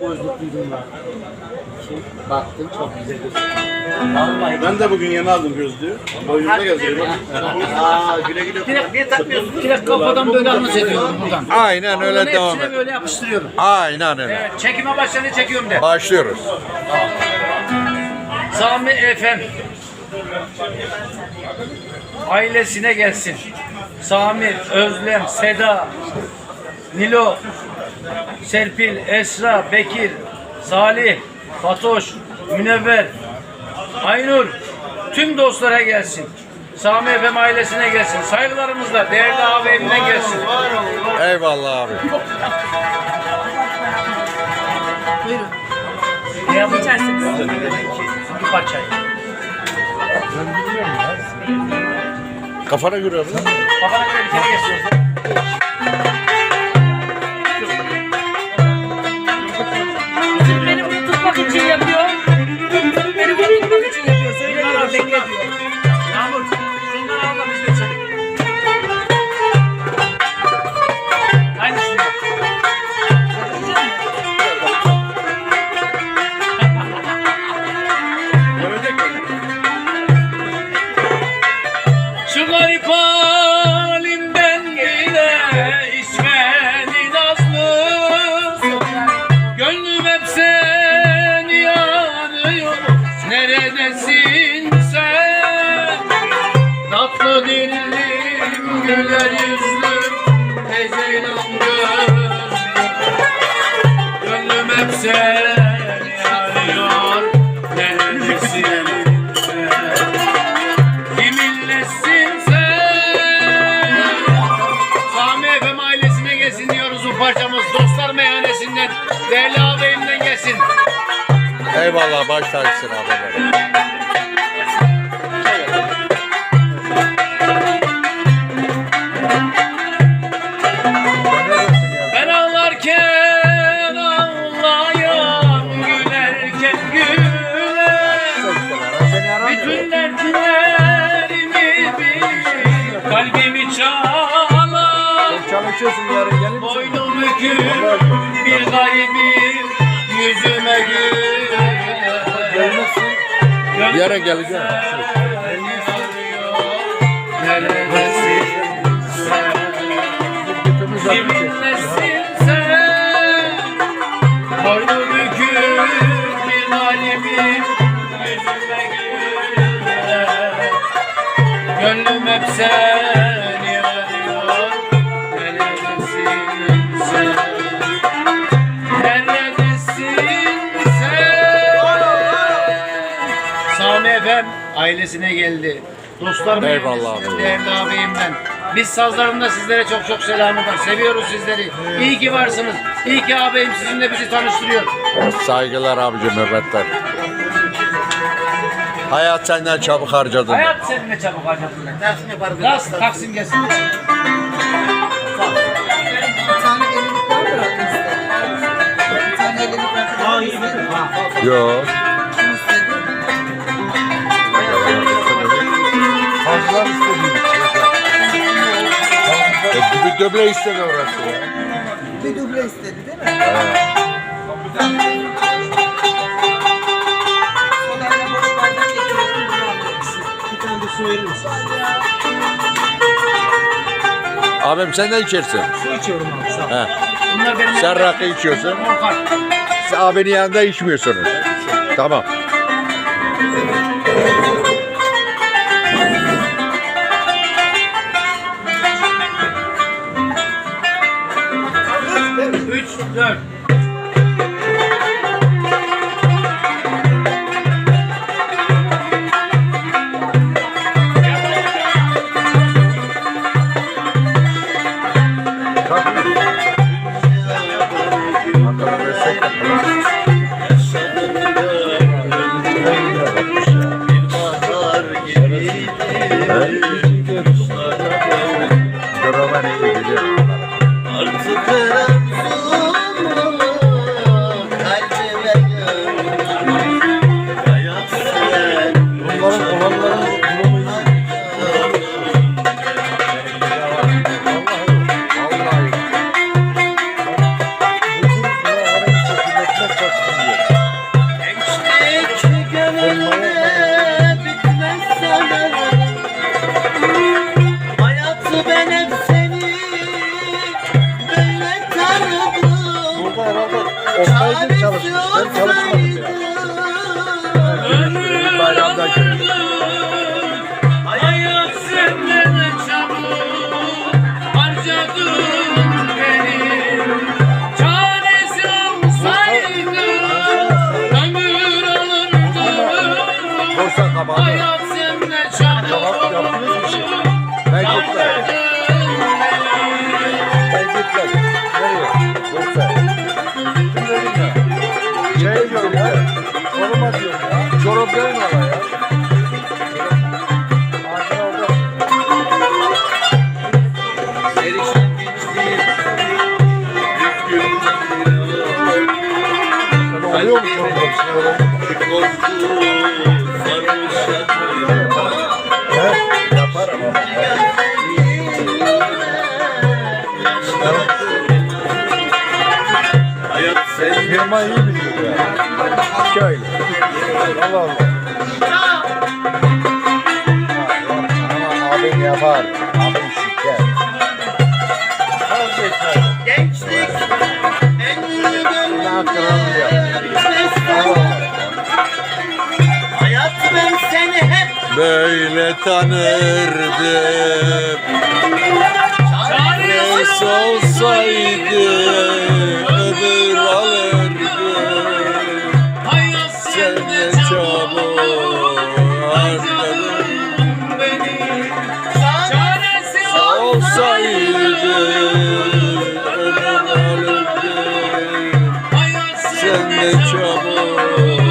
gözlüklüydüm ben. Şimdi baktım çok güzel gözüküyor. Vallahi. Ben de bugün yeni aldım gözlüğü. Boynumda geziyorum. Aa güle güle. Direkt niye takmıyorsun? Direkt kafadan böyle anons ediyorum buradan. Aynen öyle Bunların devam et. böyle yapıştırıyorum. Aynen öyle. Evet, çekime başladı çekiyorum de. Başlıyoruz. Sami Efem. Ailesine gelsin. Sami, Özlem, Seda, Nilo, Serpil, Esra, Bekir, Salih, Fatoş, Münevver, Aynur, tüm dostlara gelsin. Sami Efem ailesine gelsin. Saygılarımızla değerli abi evine gelsin. Eyvallah abi. Ne yapacaksınız? Bir parçayı. Kafana göre abi. Kafana göre bir kere geçiyorsun. Meyhanesinden, değerli ağabeyimden gelsin. Eyvallah baş tacısın abi. Ben ağlarken ağlayan, gülerken gülen. Çalışıyorsun yarın. Boynum bir garibim yüzüme güler. Bir yere geleceğim. Neredesin sen? Kiminlesin sen? Bir garibim yüzüme güler. Gönlüm hep seni Efem ailesine geldi. Dostlar Eyvallah abi. Değerli ağabeyimden. Biz sazlarında sizlere çok çok selamı var. Seviyoruz sizleri. İyi ki varsınız. İyi ki ağabeyim sizinle bizi tanıştırıyor. Saygılar abicim hürmetler. Hayat senden çabuk harcadın. Hayat seninle çabuk harcadın. Dersin yaparız. Taksim gelsin. Yo. Fazla E, bir döble istedi orası ya. Bir duble istedi değil mi? Abim sen ne içersin? Su içiyorum abi sağ ol. He. Bunlar benim Sen rakı içiyorsun. Korkak. Siz abinin yanında içmiyorsunuz. Đó. Olsaydı çalışmış. Ben çalışmadım Firma iyi biliyor ya. Şöyle. Allah Allah. Ama abim yapar. Abim şeker. Gençlik en iyi Ne kırıldı ya. dönemler Allah Allah. Hayat ben seni hep Böyle tanırdım. Çaresi olsaydı ömür alırdım. Senden çabuk. Harcadın beni. Çaresi Olsaydı Sen senden çabuk